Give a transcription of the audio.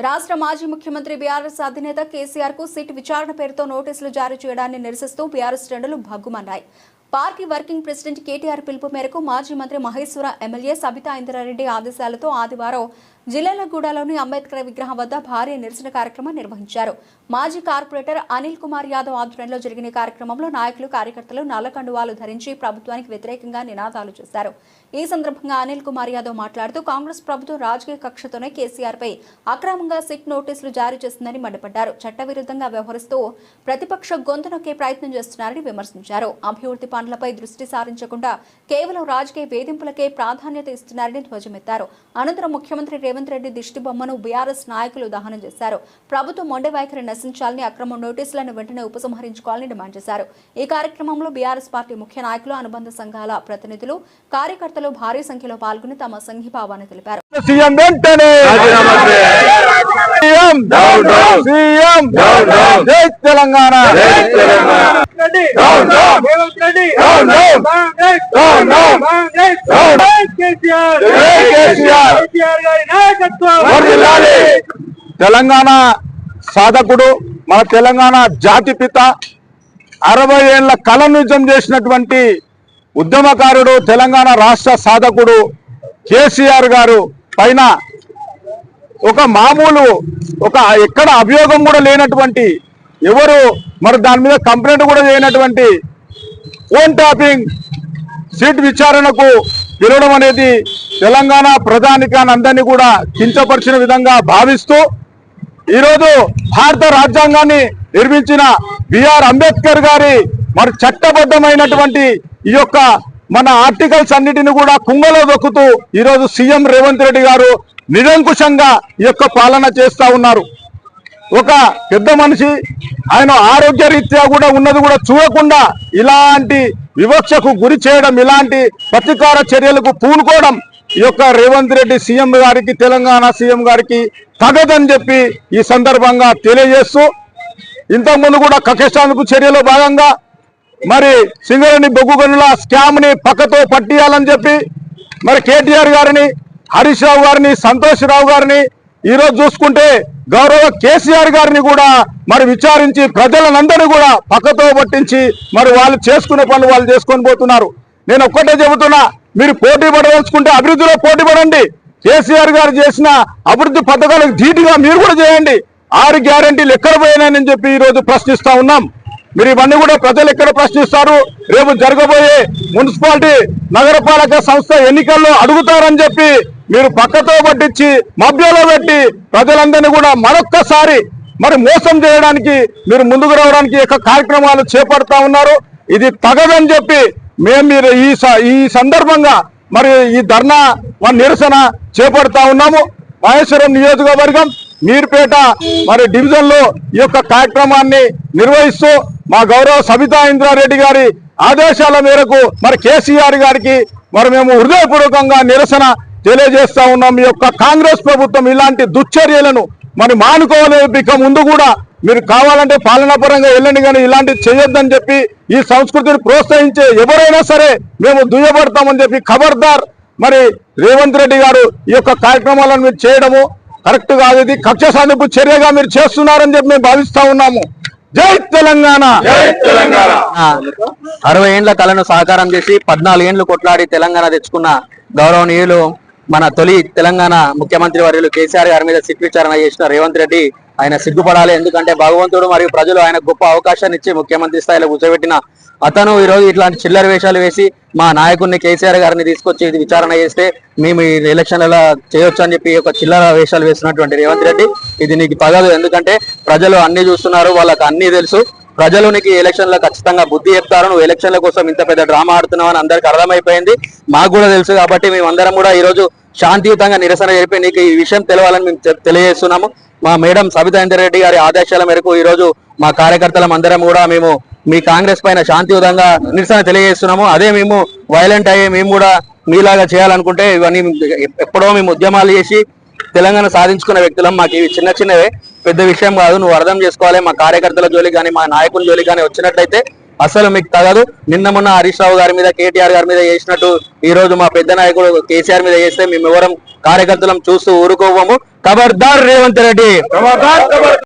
రాష్ట్ర మాజీ ముఖ్యమంత్రి బీఆర్ఎస్ అధినేత కేసీఆర్కు సిట్ విచారణ పేరుతో నోటీసులు జారీ చేయడాన్ని నిరసిస్తూ బీఆర్ఎస్ శ్రేణులు భగ్గుమన్నాయి. పార్టీ వర్కింగ్ ప్రెసిడెంట్ కేటీఆర్ పిలుపు మేరకు మాజీ మంత్రి మహేశ్వర ఎమ్మెల్యే సబితా ఇంద్రారెడ్డి ఆదేశాలతో ఆదివారం జిల్లాలగూడలోని అంబేద్కర్ విగ్రహం వద్ద భారీ నిరసన కార్యక్రమం నిర్వహించారు. మాజీ కార్పొరేటర్ అనిల్ కుమార్ యాదవ్ ఆధ్వర్యంలో జరిగిన కార్యక్రమంలో నాయకులు కార్యకర్తలు నల్లకండువాలు ధరించి ప్రభుత్వానికి వ్యతిరేకంగా నినాదాలు చేశారు. ఈ సందర్భంగా అనిల్ కుమార్ యాదవ్ మాట్లాడుతూ కాంగ్రెస్ ప్రభుత్వం రాజకీయ కక్షతోనే కేసీఆర్ పై అక్రమంగా సిట్ నోటీసులు జారీ చేసిందని మండిపడ్డారు. చట్టవిరుద్ధంగా వ్యవహరిస్తూ ప్రతిపక్ష గొంతు నొక్కే ప్రయత్నం చేస్తున్నారని విమర్శించారు. అభివృద్ధి పనులపై దృష్టి సారించకుండా కేవలం రాజకీయ వేధింపులకే ప్రాధాన్యత ఇస్తున్నారని ధ్వజమెత్తారు. అనంతరం ముఖ్యమంత్రి రేవంత్ రెడ్డి దిష్టి బొమ్మను బీఆర్ఎస్ నాయకులు దహనం చేశారు. ప్రభుత్వం మొండె వైఖరి నశించాలని అక్రమ నోటీసులను వెంటనే ఉపసంహరించుకోవాలని డిమాండ్ చేశారు. ఈ కార్యక్రమంలో బీఆర్ఎస్ పార్టీ ముఖ్య నాయకులు అనుబంధ సంఘాల ప్రతినిధులు కార్యకర్తలు భారీ సంఖ్యలో పాల్గొని తమ సంఘీభావాన్ని తెలిపారు. తెలంగాణ! తెలంగాణ. సాధకుడు మన తెలంగాణ జాతి పిత అరవై ఏళ్ళ కళ నిజం చేసినటువంటి ఉద్యమకారుడు తెలంగాణ రాష్ట్ర సాధకుడు కేసీఆర్ గారు పైన ఒక మామూలు ఒక ఎక్కడ అభియోగం కూడా లేనటువంటి ఎవరు మరి దాని మీద కంప్లైంట్ కూడా చేయనటువంటి ఫోన్ టాపింగ్ సీట్ విచారణకు పిలవడం అనేది తెలంగాణ ప్రధానికాన్ని అందరినీ కూడా కించపరిచిన విధంగా భావిస్తూ ఈరోజు భారత రాజ్యాంగాన్ని నిర్మించిన బిఆర్ అంబేద్కర్ గారి మరి చట్టబద్ధమైనటువంటి ఈ యొక్క మన ఆర్టికల్స్ అన్నిటిని కూడా కుంగలో దొక్కుతూ ఈరోజు సీఎం రేవంత్ రెడ్డి గారు నిరంకుశంగా ఈ యొక్క పాలన చేస్తా ఉన్నారు. ఒక పెద్ద మనిషి ఆయన ఆరోగ్య రీత్యా కూడా ఉన్నది కూడా చూడకుండా ఇలాంటి వివక్షకు గురి చేయడం ఇలాంటి ప్రతీకార చర్యలకు పూనుకోవడం ఈ యొక్క రేవంత్ రెడ్డి సీఎం గారికి తెలంగాణ సీఎం గారికి తగదని చెప్పి ఈ సందర్భంగా తెలియజేస్తూ ఇంతకుముందు కూడా కక్షాందుకు చర్యలో భాగంగా మరి సింగరేణి బొగ్గు గనుల స్కామ్ని పక్కతో పట్టియాలని చెప్పి మరి కేటీఆర్ గారిని హరీష్ రావు గారిని సంతోష్ రావు గారిని ఈరోజు చూసుకుంటే గౌరవ కేసీఆర్ గారిని కూడా మరి విచారించి ప్రజలందరినీ కూడా పక్కతో పట్టించి మరి వాళ్ళు చేసుకునే పనులు వాళ్ళు చేసుకొని పోతున్నారు. నేను ఒక్కటే చెబుతున్నా మీరు పోటీ పడవలసుకుంటే అభివృద్ధిలో పోటీ పడండి. కేసీఆర్ గారు చేసిన అభివృద్ధి పథకాలకు ధీటుగా మీరు కూడా చేయండి. ఆరు గ్యారంటీలు ఎక్కడ పోయినాయని చెప్పి ఈరోజు ప్రశ్నిస్తా ఉన్నాం. మీరు ఇవన్నీ కూడా ప్రజలు ఎక్కడ ప్రశ్నిస్తారు? రేపు జరగబోయే మున్సిపాలిటీ నగరపాలక సంస్థ ఎన్నికల్లో అడుగుతారని చెప్పి మీరు పక్కతో పట్టించి మభ్యలో పెట్టి ప్రజలందరినీ కూడా మరొక్కసారి మరి మోసం చేయడానికి మీరు ముందుకు రావడానికి యొక్క కార్యక్రమాలు చేపడతా ఉన్నారు. ఇది తగదని చెప్పి మేము మీరు ఈ స- ఈ సందర్భంగా మరి ఈ ధర్నా నిరసన చేపడతా ఉన్నాము. మహేశ్వరం నియోజకవర్గం మీర్పేట మరి డివిజన్లో ఈ యొక్క కార్యక్రమాన్ని నిర్వహిస్తూ మా గౌరవ సబితా ఇంద్రారెడ్డి గారి ఆదేశాల మేరకు మరి కేసీఆర్ గారికి మరి మేము హృదయపూర్వకంగా నిరసన తెలియజేస్తా ఉన్నాం. ఈ యొక్క కాంగ్రెస్ ప్రభుత్వం ఇలాంటి దుశ్చర్యలను మరి మానుకోవాలి ఇక ముందు కూడా మీరు కావాలంటే పాలనాపరంగా వెళ్ళండి కానీ ఇలాంటివి చేయొద్దని చెప్పి ఈ సంస్కృతిని ప్రోత్సహించే ఎవరైనా సరే మేము దుయ్యబడతామని చెప్పి ఖబర్దార్ మరి రేవంత్ రెడ్డి గారు ఈ యొక్క కార్యక్రమాలను మీరు చేయడము కరెక్ట్ కాదు. ఇది కక్ష సాధింపు చర్యగా మీరు చేస్తున్నారని చెప్పి మేము భావిస్తా ఉన్నాము. జై తెలంగాణ! జై తెలంగాణ! ఆ, అరవై ఏండ్ల కళను సాకారం చేసి పద్నాలుగు ఏండ్లు కొట్లాడి తెలంగాణ తెచ్చుకున్న గౌరవనీయులు మన తొలి తెలంగాణ ముఖ్యమంత్రి వర్యులు కేసీఆర్ గారి మీద సిట్ విచారణ చేసిన రేవంత్ రెడ్డి ఆయన సిగ్గుపడాలి ఎందుకంటే భగవంతుడు మరియు ప్రజలు ఆయన గొప్ప అవకాశాన్ని ఇచ్చి ముఖ్యమంత్రి స్థాయిలో కూర్చోబెట్టిన అతను ఈ రోజు ఇట్లాంటి చిల్లర వేషాలు వేసి మా నాయకుడిని కేసీఆర్ గారిని తీసుకొచ్చి ఇది విచారణ చేస్తే మేము ఈ ఎలక్షన్లలో చేయొచ్చు అని చెప్పి ఒక చిల్లర వేషాలు వేస్తున్నటువంటి రేవంత్ రెడ్డి. ఇది నీకు తగదు ఎందుకంటే ప్రజలు అన్ని చూస్తున్నారు వాళ్ళకి అన్ని తెలుసు. ప్రజలు నీకు ఎలక్షన్లో ఖచ్చితంగా బుద్ధి చెప్తారు. నువ్వు ఎలక్షన్ల కోసం ఇంత పెద్ద డ్రామా ఆడుతున్నావు అని అందరికి అర్థమైపోయింది. మాకు కూడా తెలుసు కాబట్టి మేమందరం కూడా ఈ రోజు శాంతియుతంగా నిరసన జరిపి నీకు ఈ విషయం తెలవాలని మేము తెలియజేస్తున్నాము. మా మేడం సబితా రెడ్డి గారి ఆదేశాల మేరకు ఈ రోజు మా కార్యకర్తలం అందరం కూడా మేము మీ కాంగ్రెస్ పైన శాంతియుతంగా నిరసన తెలియజేస్తున్నాము. అదే మేము వైలెంట్ అయ్యే మేము కూడా మీలాగా చేయాలనుకుంటే ఇవన్నీ ఎప్పుడో మేము ఉద్యమాలు చేసి తెలంగాణ సాధించుకున్న వ్యక్తులం మాకు ఇవి చిన్న చిన్నవే. పెద్ద విషయం కాదు. నువ్వు అర్థం చేసుకోవాలి. మా కార్యకర్తల జోలి కానీ మా నాయకుల జోలి కానీ వచ్చినట్లయితే అసలు మీకు తగదు. నిన్న మొన్న హరీష్ రావు గారి మీద కేటీఆర్ గారి మీద చేసినట్టు ఈ రోజు మా పెద్ద నాయకుడు కేసీఆర్ మీద చేస్తే మేము ఎవరం కార్యకర్తలం చూస్తూ ఊరుకోవము ఖబర్దార్ రేవంత్ రెడ్డి!